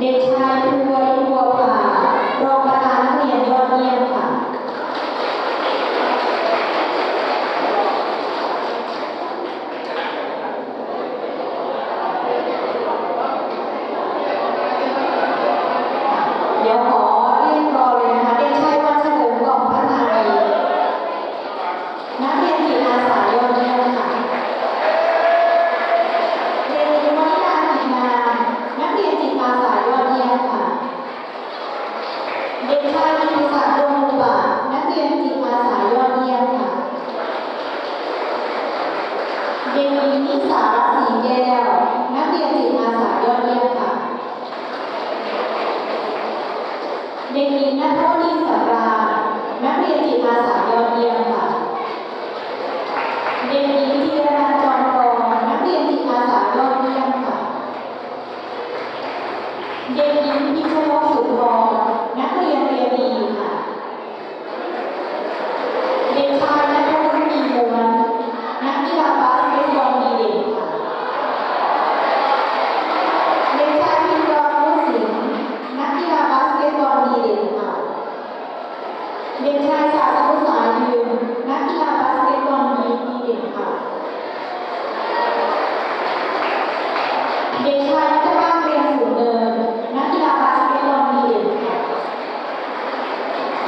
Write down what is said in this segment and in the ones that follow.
เด็กชายภูวริบัวผ่ารองประธานเรียนยอดเยี่ยมค่ะ เด็กหญิงนิสาสีแก้ว นักเรียนจิตอาสายอดเยี่ยมค่ะ เด็กหญิงนัทวดีสำราญนักเรียนจิตอาสายอดเยี่ยมค่ะ เด็กหญิงธีรนันท์จอมทองนักเรียนจิตอาสายอดเยี่ยมค่ะ เด็กหญิงพิชโนสุนทรนักเรียนเรียนดีค่ะ เด็กชายนัทวุฒิมีมวลนักกีฬาบาสเกตบอลดีเด่นค่ะ เด็กชายพิมรอนมุสิงห์นักกีฬาบาสเกตบอลดีเด่นค่ะ เด็กชายสาธุสายยืนนักกีฬาบาสเกตบอลดีดีเด่นค่ะ เด็กชายนัทบ้านเรียนสูงเนินนักกีฬาบาสเกตบอลดีเด่นค่ะ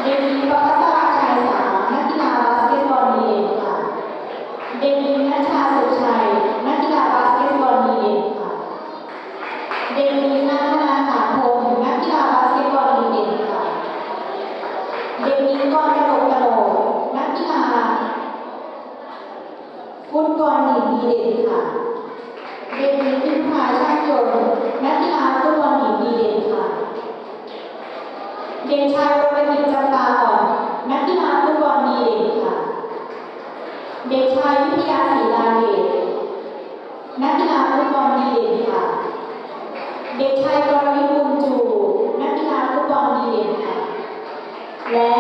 เด็กหญิงประพัสราชัยสานักกีฬาบาสเกตบอลดีเด่นค่ะ เด็กหญิงนัชชาสุขชัยนักกีฬาบาสเกตบอลดีเด่นค่ะ เด็กหญิงนัทนาถาพงศ์นักกีฬาบาสเกตบอลดีเด่นค่ะ เด็กหญิงกรกระโดดกระโดดนักกีฬาฟุตบอลหญิงดีเด่นค่ะ เด็กหญิงพิมพาช่างยนต์นักกีฬาฟุตบอลหญิงดีเด่นค่ะ เด็กชายวรกิจจำปาอ่อนนักกีฬาฟุตบอลดีเด่นค่ะ เด็กชายวิทยาศรีลาเดช นักกีฬาฟุตบอลดีเด่นค่ะ เด็กชายกรวิทย์บุญจู นักกีฬาฟุตบอลดีเด่นค่ะ และ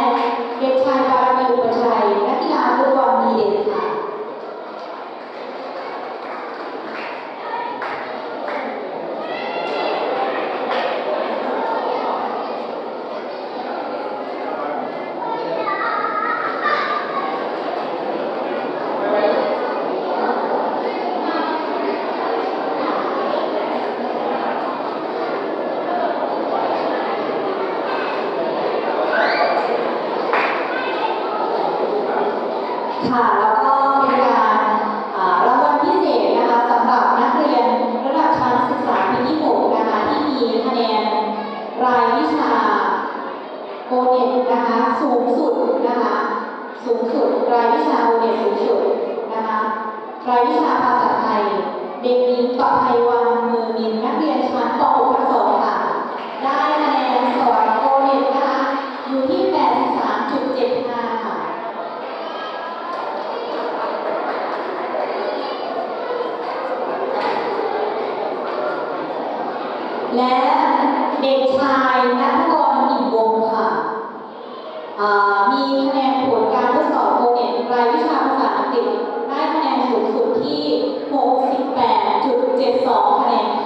เด็กชายบารมีอุปชัยนักกีฬาฟุตบอลดีเด่นค่ะ ค่ะแล้วก็เป็นการอ่ารางวัลพิเศษนะคะสำหรับนักเรียนระดับชั้นศึกษาปีที่6นะคะที่มีคะแนนรายวิชาโอเน็ตนะคะสูงสุดนะคะสูงสุดรายวิชาโอเน็ตสูงสุดนะคะรายวิชาภาษาไทย เด็กหญิงประภัยวันมือมินนักเรียนชั้นป .6 ทับ2ค่ะ ได้คะแนนสอนโอเน็ตนะคะอยู่ที่ 83.75 ค่ะ และเด็กชายนัทกรอิ่มวงศ์ค่ะมีคะแนนผลการทดสอบโอเน็ตรายวิชาภาษาอังกฤษได้คะแนนสูงสุดที่ 68.72 คะแนนค่ะ